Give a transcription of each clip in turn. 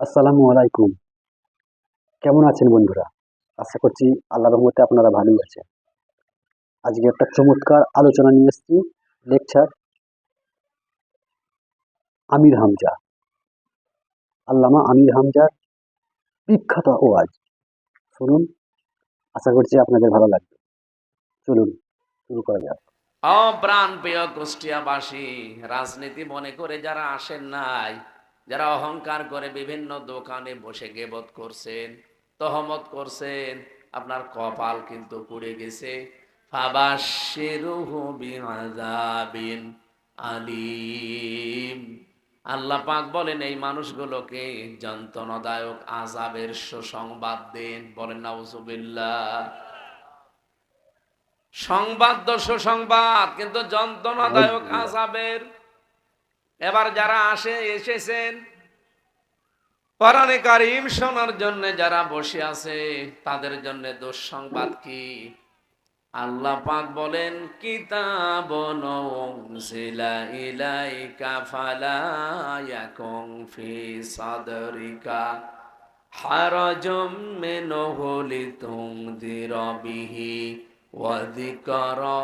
আসসালামু আলাইকুম। কেমন আছেন বন্ধুরা? আশা করছি আল্লাহর রহমতে আপনারা ভালোই আছেন। আজকে একটা চমৎকার আলোচনা নিয়ে এসেছি লেকচার আমির হামজা। আল্লামা আমির হামজার বিখ্যাত ওয়াজ শুনুন, আশা করছি আপনাদের ভালো লাগবে। চলুন, শুরু করা যাক। অপ্রাণ প্রিয় কুষ্টিয়াবাসী, রাজনীতি মনে করে যারা আসেন নাই যারা অহংকার করে বিভিন্ন দোকানে বসে গেবত করছেন তহমত করছেন আপনার কপাল কিন্তু পুড়ে গেছে। আলিম। আল্লাহ পাক বলেন এই মানুষগুলোকে যন্ত্রণাদায়ক আজাবের সুসংবাদ দেন। বলেন নাউজুবিল্লাহ। সংবাদ তো সুসংবাদ কিন্তু যন্ত্রণাদায়ক আজাবের এবার যারা আসে এসেছেন কোরআনে কারিম শোনার জন্য যারা বসে আছে, তাদের জন্য দুঃসংবাদ কি? আল্লাহ পাক বলেন, কিতাব নজিলা ইলাইকা ফালা ইয়াকুম ফি সাদরিকা হার মিনহু লিতুমদির বিহি ওয়া যিকরা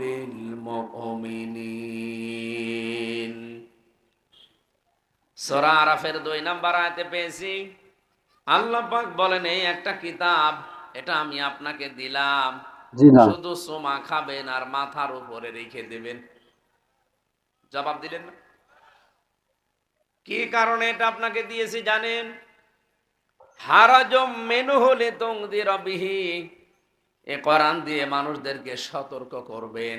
লিল মুমিনিন। সূরা আরাফের দুই নাম্বার আয়াতে পেয়েছি। আল্লাহ পাক বলেন এই একটা কিতাব এটা আমি আপনাকে দিলাম। শুধু সোমা খাবেন আর মাথার উপরে রেখে দেবেন। জবাব দিলেন না? কি কারণে এটা আপনাকে দিয়েছি জানেন? হারাজম মেনু হলে তংদির বিহি। এ কোরআন দিয়ে মানুষদেরকে সতর্ক করবেন।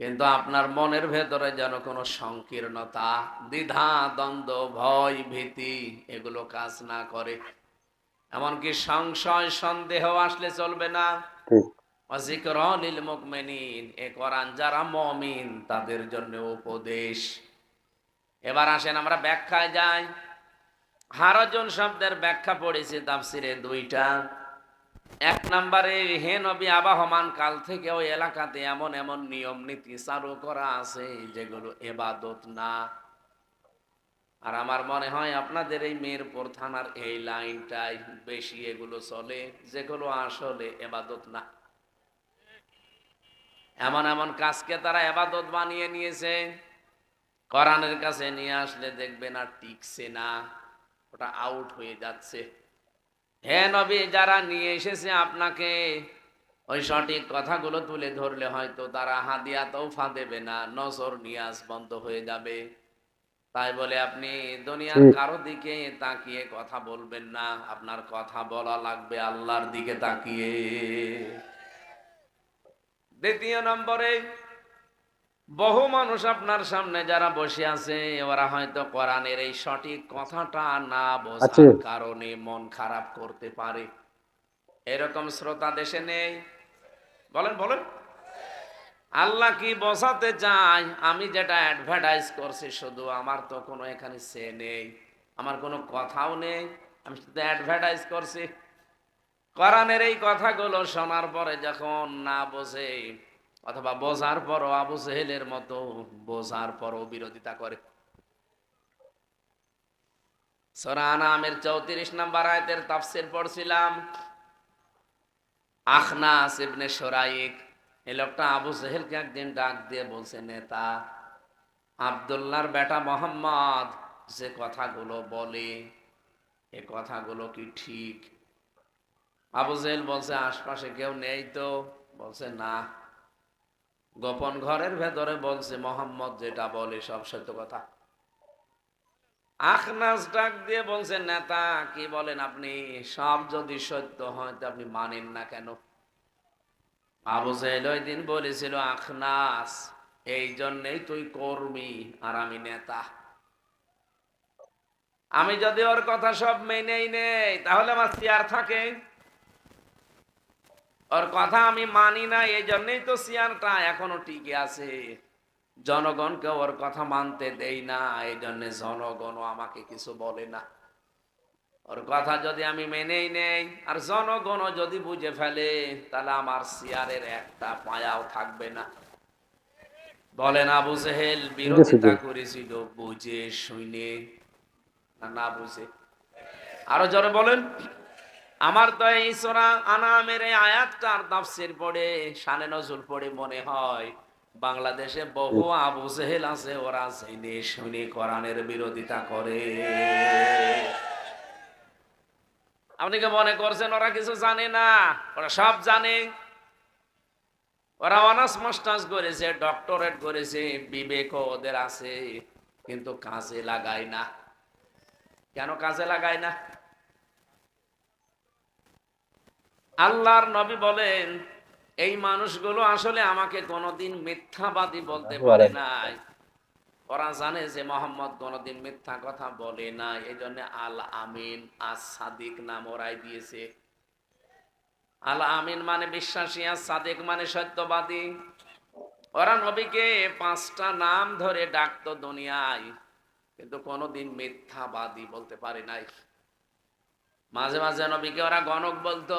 কিন্তু আপনার মনের ভেতরে যেন কোনো সংকীর্ণতা দ্বিধা দ্বন্দ্ব ভয় ভীতি এগুলো কাজ না করে। এমনকি সংশয় সন্দেহ আসলে চলবে না। এ কোরআন যারা মমিন তাদের জন্য উপদেশ। এবার আসেন আমরা ব্যাখ্যায় যাই। হারজন শব্দের ব্যাখ্যা পড়েছি তাফসিরে দুইটা। এক নম্বরে, হে নবী, আবাহমান কাল থেকে ওই এলাকাতে এমন এমন নিয়ম, নীতি চালু করা আছে যেগুলো এবাদত না। আর আমার মনে হয় আপনাদের এই মেয়েরপুর থানার এই লাইনটাই বেশি এগুলো চলে, যেগুলো আসলে এবাদত না। এমন এমন কাজকে তারা এবাদত বানিয়ে নিয়েছে। কোরআনের কাছে নিয়ে আসলে দেখবে না টিকছে না, ওটা আউট হয়ে যাচ্ছে। হে নবী যারা নিয়ে এসেছে আপনাকে ওই সঠিক কথাগুলো তুলে ধরলে হয়তো তারা হাদিয়া তৌফা দেবে না নজর নিয়াজ বন্ধ হয়ে যাবে। তাই বলে আপনি দুনিয়ার কারও দিকে তাকিয়ে কথা বলবেন না আপনার কথা বলা লাগবে আল্লাহর দিকে তাকিয়ে। দ্বিতীয় নম্বরে বহু মানুষ আপনার সামনে যারা বসে আছে ওরা হয়তো কোরআনের এই সঠিক কথাটা না বোঝার কারণে মন খারাপ করতে পারে। এরকম শ্রোতা দেশে নেই? বলেন বলেন। আল্লাহ কি বোঝাতে চাই আমি যেটা অ্যাডভার্টাইজ করছি শুধু আমার তো কোনো এখানে সে নেই। আমার কোনো কথাও নেই। আমি শুধু অ্যাডভার্টাইজ করছি। কোরআনের এই কথাগুলো শোনার পরে যখন না বোঝে অথবা বোঝার পরও আবু সেহেলের মতো বোঝার পরও বিরোধিতা করে। সোরান আমের চৌত্রিশ নাম্বার আয়তের তাফসির পড়ছিলাম। সরাইক লোকটা আবু একদিন ডাক দিয়ে বলছে, নেতা, আবদুল্লাহর বেটা মোহাম্মদ যে কথাগুলো বলে, এ কথাগুলো কি ঠিক? আবু জেহেল বলছে, আশপাশে কেউ নেই তো? বলছে, না। গোপন ঘরের ভেতরে বলছে, মোহাম্মদ যেটা বলে সব সত্য কথা। আখনাস ডাক দিয়ে বলছে, নেতা, কি বলেন আপনি? সব যদি সত্য হয়, তো আপনি মানেন না কেন? আবু জেহেল ওই দিন বলেছিল, আখনাস, এই জন্যেই তুই কর্মী আর আমি নেতা। আমি যদি ওর কথা সব মেনেই নেই, তাহলে আমার চেয়ার থাকে? ওর কথা আমি মানি না এই জন্যই তো চেয়ারটা এখনও টিকে আছে। জনগণকে ওর কথা মানতে দেই না এই জন্য জনগণও আমাকে কিছু বলে না। ওর কথা যদি আমি মেনেই নেই, আর জনগণও যদি বুঝে ফেলে, তাহলে আমার চেয়ারের একটা পায়াও থাকবে না। বলেন আবু জেহেল, বিরোধিতা করেছিল বুঝে শুনে না না বুঝে। আরও জোরে বলেন। আমার তো এই সোরা আনামের এই আয়াতটার তাফসির পড়ে, শানে নজরুল পড়ে মনে হয়, বাংলাদেশে বহু আবু জেহেল আছে, ওরা জেনে শুনে কোরআনের বিরোধিতা করে। আপনি কি মনে করছেন ওরা কিছু জানে না? ওরা সব জানে। ওরা অনার্স মাস্টার্স করেছে, ডক্টরেট করেছে, বিবেক ওদের আছে, কিন্তু কাজে লাগায় না। কেন কাজে লাগায় না? আল্লাহর নবী বলেন এই মানুষগুলো আসলে আমাকে কোনোদিন মিথ্যাবাদী বলতে পারে নাই। ওরা জানে যে মোহাম্মদ কোনোদিন মিথ্যা কথা বলে না এই জন্য আল আমিন আস সাদিক নাম ওরাই দিয়েছে। আল আমিন মানে বিশ্বাসী আর সাদিক মানে সত্যবাদী। ওরা নবীকে পাঁচটা নাম ধরে ডাকতো দুনিয়ায় কিন্তু কোনোদিন মিথ্যাবাদী বলতে পারে নাই। মাঝে মাঝে নবীকে ওরা গণক বলতো।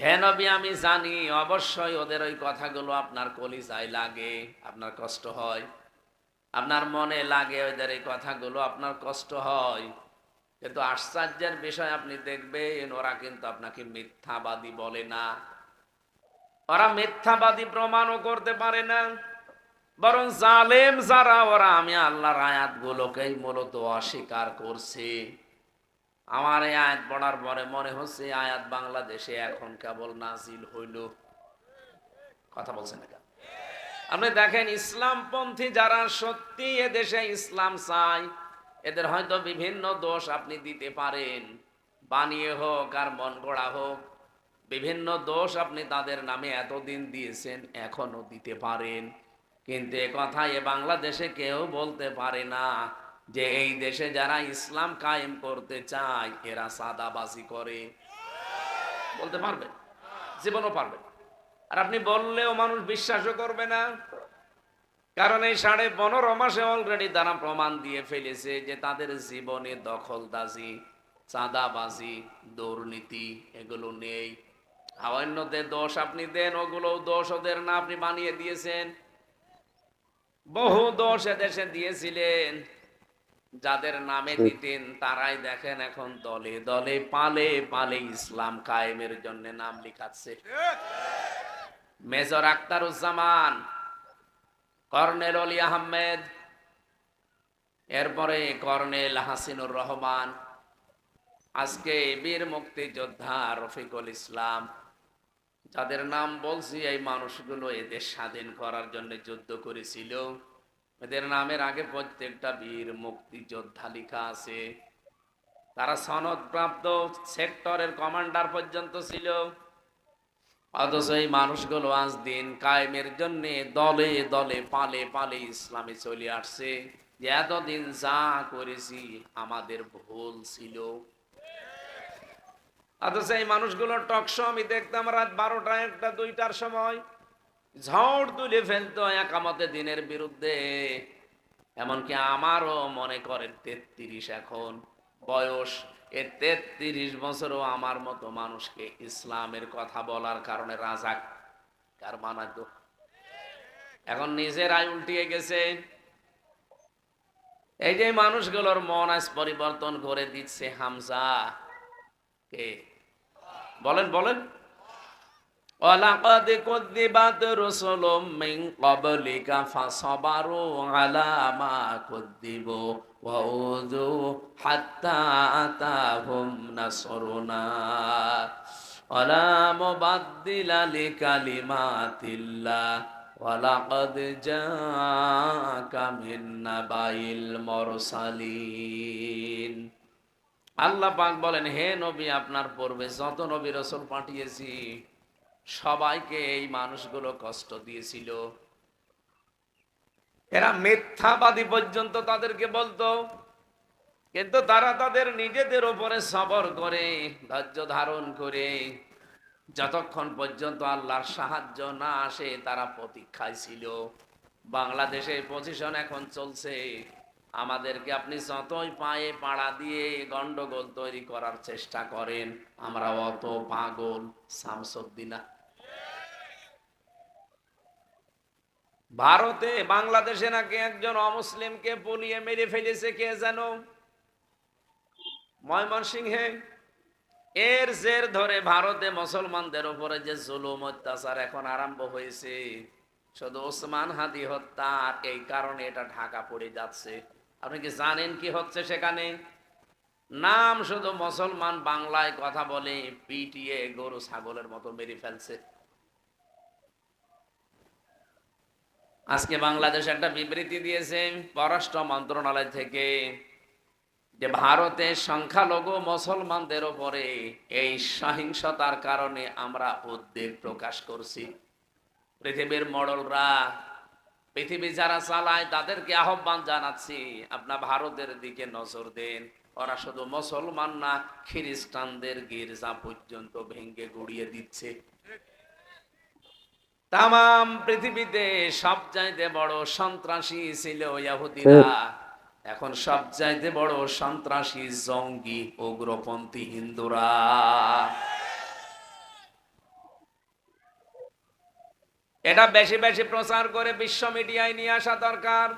হে নবী, আমি জানি অবশ্যই ওদের ওই কথাগুলো আপনার কলিজায় লাগে, আপনার কষ্ট হয়। আপনার মনে লাগে ওদের এই কথাগুলো, আপনার কষ্ট হয়। কিন্তু আশ্চর্যের বিষয় আপনি দেখবেন, ওরা কিন্তু আপনাকে মিথ্যাবাদী বলে না। ওরা মিথ্যাবাদী প্রমাণও করতে পারে না। বরং জালেম যারা, ওরা আমি আল্লাহর আয়াতগুলোকেই মূলত অস্বীকার করছে। আমার এই আয়াত পড়ার পরে মনে হচ্ছে আয়াত বাংলাদেশে এখন কেবল নাজিল হইল। কথা বলছেন না আপনি দেখেন ইসলামপন্থী যারা সত্যি এ দেশে ইসলাম চায়, এদের হয়তো বিভিন্ন দোষ আপনি দিতে পারেন। বানিয়ে হোক আর মন গড়া হোক, বিভিন্ন দোষ আপনি তাদের নামে এতদিন দিয়েছেন এখনও দিতে পারেন। কিন্তু এ কথা এ বাংলাদেশে কেউ বলতে পারে না। যে এই দেশে যারা ইসলাম কায়েম করতে চায়, এরা সাদাবাজি করে। বলতে পারবে? জীবনও পারবে আর আপনি বললেও মানুষ বিশ্বাসও করবে না। কারণ এই সাড়ে পনেরো মাসে অলরেডি তারা প্রমাণ দিয়ে ফেলেছে যে তাদের জীবনে দখলদাজি, চাঁদাবাজি, দুর্নীতি এগুলো নেই। অন্যদের দোষ আপনি দেন ওগুলো দোষ ওদের না, আপনি বানিয়ে দিয়েছেন। বহু দোষ এদেশে দিয়েছিলেন। যাদের নামে দিতেন তারাই দেখেন এখন দলে দলে পালে পালে ইসলাম কায়েমের জন্য নাম লিখাচ্ছে। মেজর আক্তারুজ্জামান কর্নেল অলি আহমেদ এরপরে কর্নেল হাসিনুর রহমান আজকে বীর মুক্তিযোদ্ধা রফিকুল ইসলাম। যাদের নাম বলছি এই মানুষগুলো এদের স্বাধীন করার জন্য যুদ্ধ করেছিল। এদের নামের আগে প্রত্যেকটা বীর মুক্তিযোদ্ধা লেখা আছে। তারা সনদপ্রাপ্ত সেক্টরের কমান্ডার পর্যন্ত ছিল। অথচ এই মানুষগুলো আজ দিন কায়েমের জন্য দলে দলে পালে পালে ইসলামে চলে আসছে। যে এতদিন যা করেছি আমাদের ভুল ছিল। অথচ এই মানুষগুলোর টকশো আমি দেখতাম রাত বারোটা, একটা, দুইটার সময়। ঝড় তুলে ফেলতো একামতে দিনের বিরুদ্ধে। এমনকি আমারও মনে করেন তেত্রিশ এখন বয়স। এ তেত্রিশ বছরও আমার মতো মানুষকে ইসলামের কথা বলার কারণে রাজা কার মানাতো এখন নিজের আয় উল্টিয়ে গেছে। এই যে মানুষগুলোর মন আজ পরিবর্তন করে দিচ্ছে হামজা। কে? বলেন বলেন। ولقد كذبت رسل من قبلك فصبروا على ما كذبوا وأوذوا حتى أتاهم نصرنا ولا مبدل لكلمات الله ولقد جاءك من نبأ المرسلين আল্লাহ পাক বলেন হে নবী আপনার পূর্বে যত নবী রসুল পাঠিয়েছি সবাইকে এই মানুষগুলো কষ্ট দিয়েছিল। এরা মিথ্যাবাদী পর্যন্ত তাদেরকে বলতো, কিন্তু তারা তাদের নিজেদের উপরে সবর করে, ধৈর্য ধারণ করে, যতক্ষণ পর্যন্ত আল্লাহর সাহায্য না আসে, তারা প্রতীক্ষায় ছিল। বাংলাদেশে পজিশন এখন চলছে। আমাদেরকে আপনি যতই পায়ে পাড়া দিয়ে গন্ডগোল তৈরি করার চেষ্টা করেন, আমরা অত পাগল শামসুদ্দিনা। ভারতে বাংলাদেশে নাকি একজন অমুসলিমকে পুলিয়ে মেরে ফেলেছে কে যেন ময়মনসিংহে। এর জের ধরে ভারতে মুসলমানদের উপরে যে জুলুম, অত্যাচার এখন আরম্ভ হয়েছে। শুধু ওসমান হাদি হত্যা এই কারণে এটা ঢাকা পড়ে যাচ্ছে। আপনি কি জানেন কি হচ্ছে সেখানে? নাম শুধু মুসলমান বাংলায় কথা বলে পিটিয়ে গরু ছাগলের মতো মেরে ফেলছে। আজকে বাংলাদেশ একটা বিবৃতি দিয়েছে পররাষ্ট্র মন্ত্রণালয় থেকে যে ভারতে সংখ্যালঘু মুসলমানদের ওপরে এই সহিংসতার কারণে আমরা উদ্বেগ প্রকাশ করছি। পৃথিবীর মডলরা পৃথিবী যারা চালায় তাদেরকে আহ্বান জানাচ্ছি আপনার ভারতের দিকে নজর দেন। ওরা শুধু মুসলমান না খ্রিস্টানদের গির্জা পর্যন্ত ভেঙ্গে গুড়িয়ে দিচ্ছে। তাম পৃথিবীতে সবচাইতে বড় সন্ত্রাসী ছিল ইয়াহুদিরা এখন সবচাইতে বড় সন্ত্রাসী জঙ্গি উগ্রপন্থী হিন্দুরা। এটা বেশি বেশি প্রচার করে বিশ্ব মিডিয়ায় নিয়ে আসা দরকার।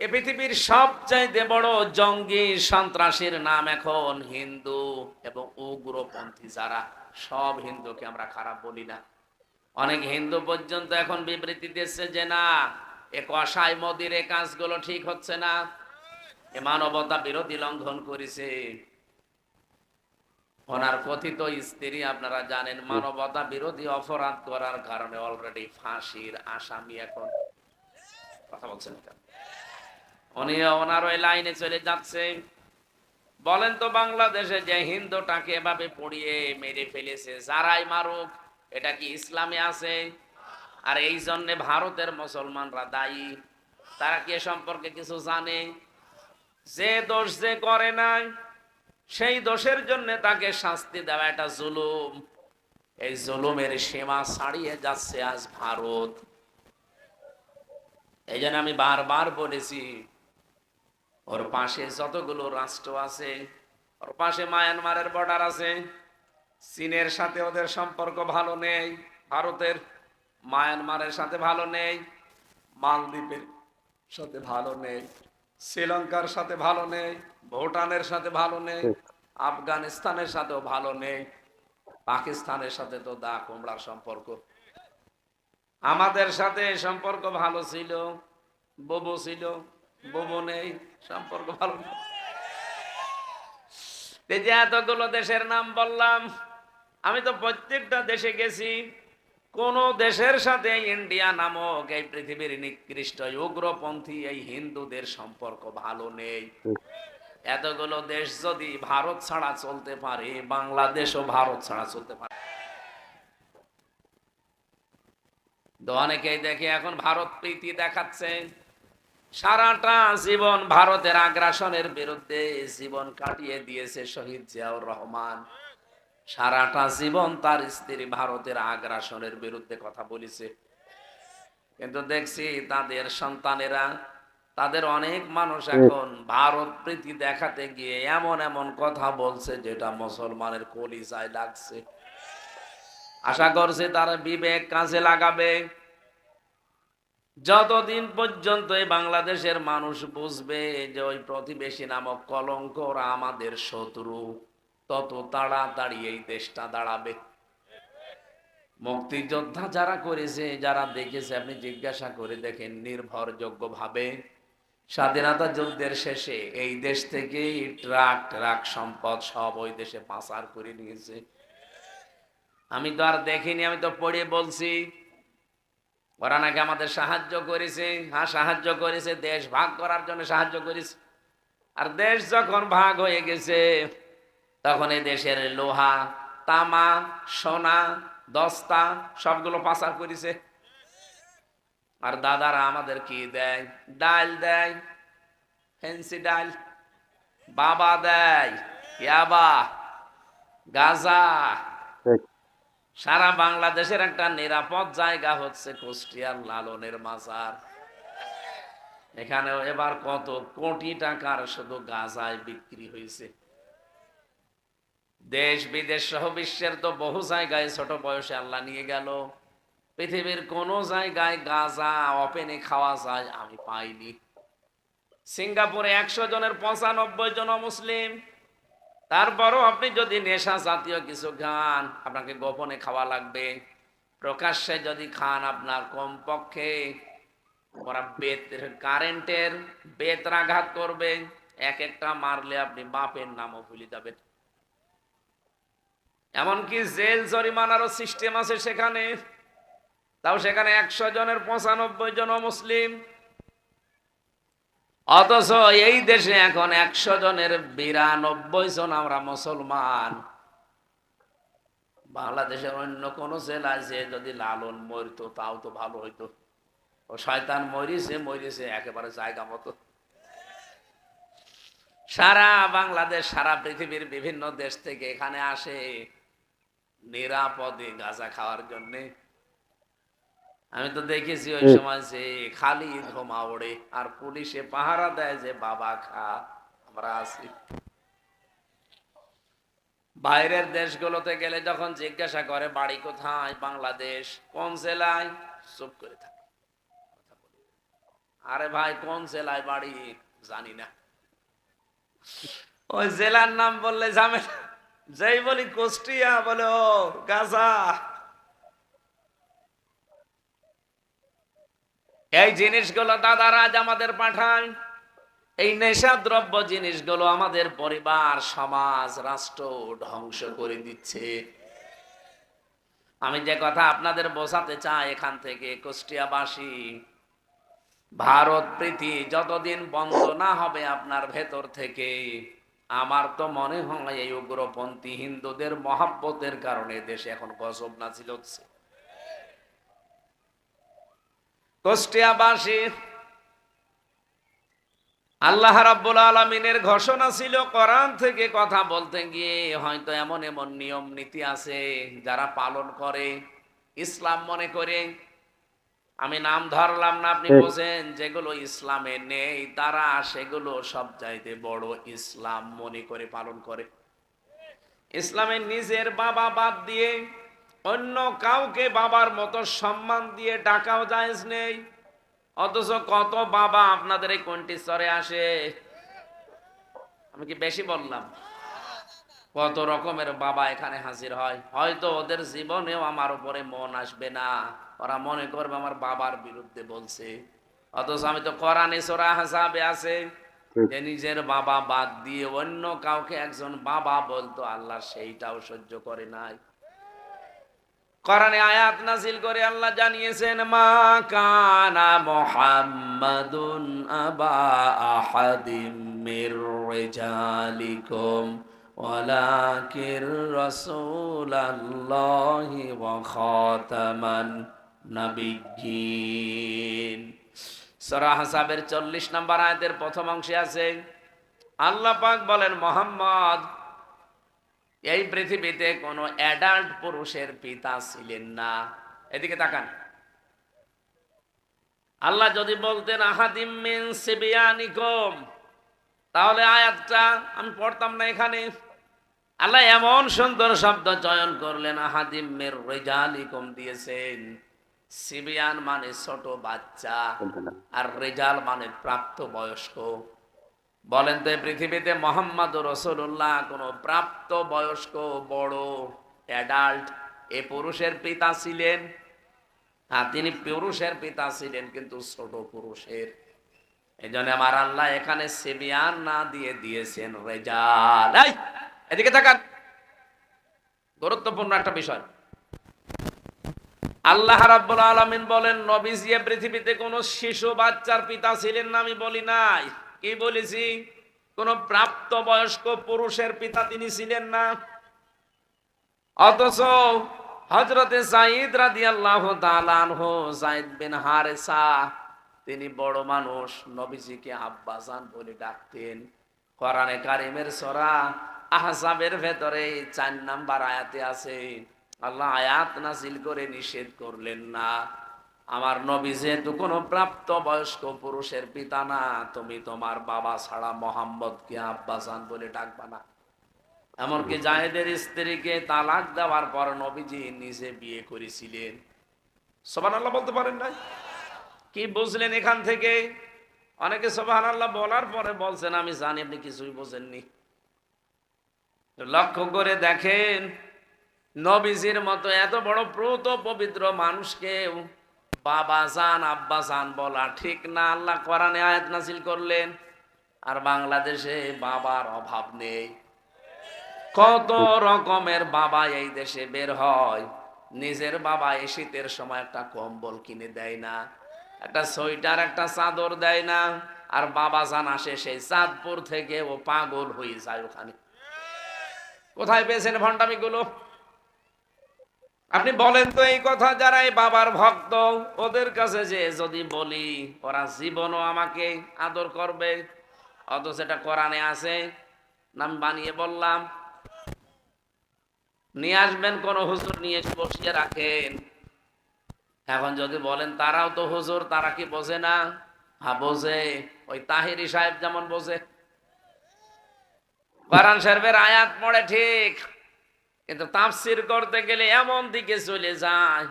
এ পৃথিবীর সবচাইতে বড় জঙ্গি সন্ত্রাসীর নাম এখন হিন্দু এবং উগ্রপন্থী যারা। সব হিন্দুকে আমরা খারাপ বলি না। অনেক হিন্দু পর্যন্ত এখন বিবৃতি দিচ্ছে যে না, এ কষাই মোদির এ কাজগুলো ঠিক হচ্ছে না। এ মানবতা বিরোধী লঙ্ঘন করেছে। ওনার কথিত স্ত্রী আপনারা জানেন, মানবতা বিরোধী অপরাধ করার কারণে অলরেডি ফাঁসির আসামি এখন। কথা বলছেন উনি ওনার ওই লাইনে চলে যাচ্ছে। বলেন তো বাংলাদেশে যে হিন্দুটাকে এভাবে পড়িয়ে মেরে ফেলেছে, যারাই মারুক, এটা কি ইসলামে আছে? আর এই জন্যে ভারতের মুসলমানরা দায়ী। তারা কি সম্পর্কে কিছু জানে? যে দোষ যে করে নাই সেই দোষের জন্য তাকে শাস্তি দেওয়া, এটা জুলুম। এই জুলুমের সীমা ছাড়িয়ে যাচ্ছে আজ ভারত। এই জন্য আমি বারবার বলেছি, ওর পাশে যতগুলো রাষ্ট্র আছে, ওর পাশে মায়ানমারের বর্ডার আছে, চীনের সাথে ওদের সম্পর্ক ভালো নেই, ভারতের মায়ানমারের সাথে ভালো নেই, মালদ্বীপের সাথে ভালো নেই। শ্রীলঙ্কার সাথে ভালো নেই ভুটানের সাথে ভালো নেই আফগানিস্তানের সাথেও ভালো নেই পাকিস্তানের সাথে তো দা কুমড়ার সম্পর্ক। আমাদের সাথে সম্পর্ক ভালো ছিল ববু ছিল ববু নেই সম্পর্ক ভালো নেই এতগুলো দেশের নাম বললাম আমি তো প্রত্যেকটা দেশে গেছি। কোন দেশের সাথে ইন্ডিয়া নামক এই পৃথিবীর নিকৃষ্ট উগ্রপন্থী, এই হিন্দুদের সম্পর্ক ভালো নেই। এতগুলো দেশ যদি ভারত ছাড়া চলতে পারে, বাংলাদেশও ভারত ছাড়া চলতে পারে। অনেকেই দেখে এখন ভারত প্রীতি দেখাচ্ছে। সারাটা জীবন ভারতের আগ্রাসনের বিরুদ্ধে জীবন কাটিয়ে দিয়েছে শহীদ জিয়াউর রহমান। সারাটা জীবন তার স্ত্রী ভারতের আগ্রাসনের বিরুদ্ধে কথা বলেছে। কিন্তু দেখছি তাদের সন্তানেরা, তাদের অনেক মানুষ এখন ভারত প্রীতি দেখাতে গিয়ে এমন এমন কথা বলছে যেটা মুসলমানের কলিজায় লাগছে। আশা করছে তারা বিবেক কাজে লাগাবে। যতদিন পর্যন্ত এই বাংলাদেশের মানুষ বুঝবে যে ওই প্রতিবেশী নামক কলঙ্ক ওরা আমাদের শত্রু। তত তাড়াতাড়ি এই দেশটা দাঁড়াবে। মুক্তিযোদ্ধা যারা করেছে, যারা দেখেছে, আপনি জিজ্ঞাসা করে দেখেন নির্ভরযোগ্য ভাবে স্বাধীনতা যুদ্ধের শেষে এই দেশ থেকে ট্রাক ট্রাক সম্পদ সব ওই দেশে পাচার করে নিয়েছে। আমি তো আর দেখিনি, আমি তো পড়ে বলছি। ওরা নাকি আমাদের সাহায্য করেছে। হ্যাঁ সাহায্য করেছে, দেশ ভাগ করার জন্য সাহায্য করেছে। আর দেশ যখন ভাগ হয়ে গেছে তখন এই দেশের লোহা তামা সোনা দস্তা সবগুলো পাচার করেছে। আর দাদারা আমাদের কি দেয়? ডাল দেয় ফেন্সি ডাল বাবা দেয় ইয়াবা গাজা। সারা বাংলাদেশের একটা নিরাপদ জায়গা হচ্ছে কুষ্টিয়ার লালনের মাজার। এখানে এবার কত কোটি টাকার শুধু গাজায় বিক্রি হয়েছে। দেশ বিদেশ সহ বিশ্বের তো বহু জায়গায় ছোট বয়সে আল্লাহ নিয়ে গেল। পৃথিবীর কোন জায়গায় গাজা ওপেনে খাওয়া যায় আমি পাইনি। সিঙ্গাপুরে একশো জনের পঁচানব্বই জন মুসলিম তারপরও আপনি যদি নেশা জাতীয় কিছু খান, আপনাকে গোপনে খাওয়া লাগবে। প্রকাশ্যে যদি খান আপনার কমপক্ষে ওরা বেত কারেন্টের বেতরাঘাত করবে। এক একটা মারলে আপনি বাপের নামও ভুলে যাবেন। এমনকি জেল জরিমানারও সিস্টেম আছে সেখানে। তাও সেখানে একশো জনের পঁচানব্বই জন মুসলিম। অথচ এই দেশে এখন একশো জনের বিরানব্বই জন আমরা মুসলমান। বাংলাদেশের অন্য কোন জেলায় যে যদি লালন মরতো, তাও তো ভালো হইতো। ও শয়তান মরিছে মরিছে একেবারে জায়গা মতো। সারা বাংলাদেশ, সারা পৃথিবীর বিভিন্ন দেশ থেকে এখানে আসে। নিরাপদে গাঁজা খাওয়ার জন্যে। আমি তো দেখেছি ওই সময় যে খালি ধোমা ওড়ে আর পুলিশে পাহারা দেয় যে বাবা খা আমরা আছি। বাইরের দেশগুলোতে গেলে যখন জিজ্ঞাসা করে বাড়ি কোথায়? বাংলাদেশ। কোন জেলায়? চুপ করে থাকে। আরে ভাই কোন জেলায় বাড়ি? জানি না। ওই জেলার নাম বললে ঝামেলা যেই বলি কুষ্টিয়া বলে ও গাজা। এই জিনিসগুলো দাদারা আজ আমাদের পাঠায় এই নেশা দ্রব্য জিনিসগুলো আমাদের পরিবার, সমাজ, রাষ্ট্র ধ্বংস করে দিচ্ছে। আমি যে কথা আপনাদের বোঝাতে চাই এখান থেকে, কুষ্টিয়াবাসী, ভারত প্রীতি যতদিন বন্ধ না হবে আপনার ভেতর থেকে আমার তো মনে হয় এই উগ্রপন্থী হিন্দুদের মহাব্বতের কারণে দেশে এখন গজব নাজিল হচ্ছে। কুষ্টিয়াবাসী, আল্লাহ রাব্বুল আলমিনের ঘোষণা ছিল, কোরআন থেকে কথা বলতে গিয়ে হয়তো এমন এমন নিয়ম নীতি আছে যারা পালন করে, ইসলাম মনে করে আমি নাম ধরলাম না আপনি বোঝেন যেগুলো ইসলামে নেই তারা সেগুলো সব চাইতে বড় ইসলাম মনে করে পালন করে। ইসলামের নিজের বাবা বাদ দিয়ে অন্য কাউকে বাবার মতো সম্মান দিয়ে ডাকাও জায়েজ নেই। অথচ কত বাবা আপনাদের এই কোনটি স্তরে আসে? আমি কি বেশি বললাম? কত রকমের বাবা এখানে হাজির হয়। হয়তো ওদের জীবনেও আমার উপরে মন আসবে না। ওরা মনে করবে আমার বাবার বিরুদ্ধে বলছে। অথচ আমি তো কোরআনে সোরা হাসাবে আছে। যে নিজের বাবা বাদ দিয়ে অন্য কাউকে একজন বাবা বলতো, আল্লাহ সেইটাও সহ্য করে নাই। আয়াত করে আল্লাহ জানিয়েছেন, মা কানা আবা আহাদিম মির রিজালিকুম ওয়া খাতামান। নাবিয়্যিন সূরা হাসাবের 40 নম্বর আয়াতের প্রথম অংশে আছে, আল্লাহ পাক বলেন, মোহাম্মদ, এই পৃথিবীতে কোনো অ্যাডাল্ট পুরুষের পিতা ছিলেন না। এদিকে তাকান। আল্লাহ যদি বলতেন, আহাদিম মিন সিবিয়ানিকুম, তাহলে আয়াতটা আমি পড়তাম না এখানে। আল্লাহ এমন সুন্দর শব্দ চয়ন করলেন, আহাদিম মির রিজালিকুম, দিয়েছেন। সিবিয়ান মানে ছোট বাচ্চা আর রেজাল মানে প্রাপ্ত বয়স্ক বলেন তো পৃথিবীতে মোহাম্মদ রসুল্লাহ কোন প্রাপ্ত বয়স্ক বড় অ্যাডাল্ট এ পুরুষের পিতা ছিলেন? হ্যাঁ তিনি পুরুষের পিতা ছিলেন কিন্তু ছোট পুরুষের। এই জন্য আমার আল্লাহ এখানে সেবিয়ান না দিয়ে দিয়েছেন রেজাল। এদিকে তাকান। গুরুত্বপূর্ণ একটা বিষয়। আল্লাহ রাব্বুল আলামিন বলেন, নবীজি পৃথিবীতে কোন শিশু, বাচ্চার পিতা ছিলেন না, আমি বলি নাই। কি বলেছি? কোন প্রাপ্ত বয়স্ক পুরুষের পিতা তিনি ছিলেন না। অথচ হজরতে সাইদ রাদিয়াল্লাহু তাআলা আনহু সাইদ বিন হারেসা, তিনি বড় মানুষ, নবীজিকে আব্বাজান বলে ডাকতেন। কোরআনে কারিমের সরা আহসাবের ভেতরে চার নাম্বার আয়াতে আছে আল্লাহ আয়াত নাসিল করে নিষেধ করলেন না। আমার নবী যেহেতু কোনো প্রাপ্ত বয়স্ক পুরুষের পিতা না, তুমি তোমার বাবা ছাড়া মোহাম্মদকে আব্বাসান বলে ডাকবা না। এমনকি জাহেদের স্ত্রীকে তালাক দেওয়ার পর নবীজি নিজে বিয়ে করেছিলেন। সোবান আল্লাহ বলতে পারেন না কি বুঝলেন এখান থেকে? অনেকে সোবান আল্লাহ বলার পরে বলছেন, আমি জানি আপনি কিছুই বোঝেননি। লক্ষ্য করে দেখেন নবীজির মতো এত বড় প্রত পবিত্র মানুষকে বাবা জান, আব্বা জান বলা ঠিক না। আল্লাহ কোরআনে আয়াত নাসিল করলেন, আর বাংলাদেশে বাবার অভাব নেই। কত রকমের বাবা এই দেশে বের হয়, নিজের বাবা এই শীতের সময় একটা কম্বল কিনে দেয় না, একটা সোয়েটার, একটা চাদর দেয় না, আর বাবা জান আসে সেই চাঁদপুর থেকে ও পাগল হয়ে যায় ওখানে। কোথায় পেয়েছেন ভণ্ডামিগুলো? আপনি বলেন তো এই কথা যারা এই বাবার ভক্ত, ওদের কাছে যে যদি বলি, ওরা জীবনও আমাকে আদর করবে। অথচ এটা কোরআনে আছে, নাম বানিয়ে বললাম, নিয়ে আসবেন কোন হুজুর, নিয়ে বসিয়ে রাখেন। এখন যদি বলেন তারাও তো হুজুর, তারা কি বোঝে না? হ্যাঁ বোঝে। ওই তাহিরি সাহেব যেমন বোঝে। কোরআন শরীফের আয়াত পড়ে ঠিক। কিন্তু তাফসির করতে গেলে এমন দিকে চলে যায়।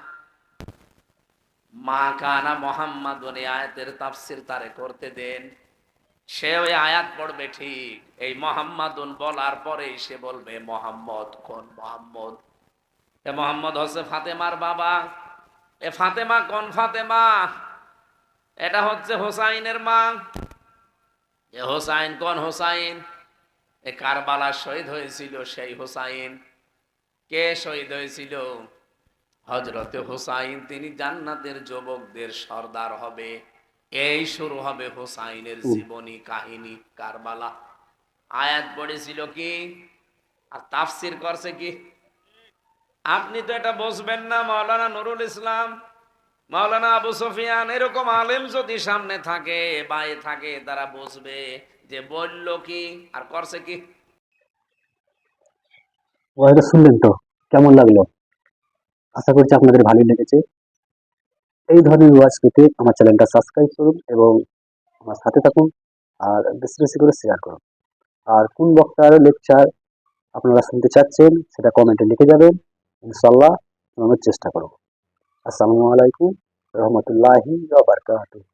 মা কানা মোহাম্মদ আয়াতের তাফসির তারে করতে দেন। সে ওই আয়াত পড়বে ঠিক। এই মোহাম্মদুন বলার পরে সে বলবে, মোহাম্মদ কোন মোহাম্মদ? এ মোহাম্মদ হচ্ছে ফাতেমার বাবা। এ ফাতেমা কোন ফাতেমা? এটা হচ্ছে হোসাইনের মা। এ হোসাইন কোন হোসাইন? এ কারবালা শহীদ হয়েছিল সেই হোসাইন। কে শহীদ হয়েছিল? হজরতে হোসাইন তিনি জান্নাতের যুবকদের সর্দার হবে। এই শুরু হবে হোসাইনের জীবনী কাহিনী কারবালা। আয়াত পড়েছিল কি? আর তাফসির করছে কি? আপনি তো এটা বসবেন না মাওলানা নুরুল ইসলাম। মাওলানা আবু সফিয়ান এরকম আলেম যদি সামনে থাকে বায়ে থাকে তারা বসবে যে বলল কি আর করছে কি? ওয়াইটা শুনলেন তো? কেমন লাগল? আশা করছি আপনাদের ভালোই লেগেছে। এই ধরনের ওয়াজ পেতে আমার চ্যানেলটা সাবস্ক্রাইব করুন এবং আমার সাথে থাকুন আর বেশি বেশি করে শেয়ার করুন। আর কোন বক্তার লেকচার আপনারা শুনতে চাচ্ছেন, সেটা কমেন্টে লিখে যাবেন। ইনশাল্লাহ আমি চেষ্টা করব। আসসালামু আলাইকুম, রহমতুল্লাহি বারকাতুহ।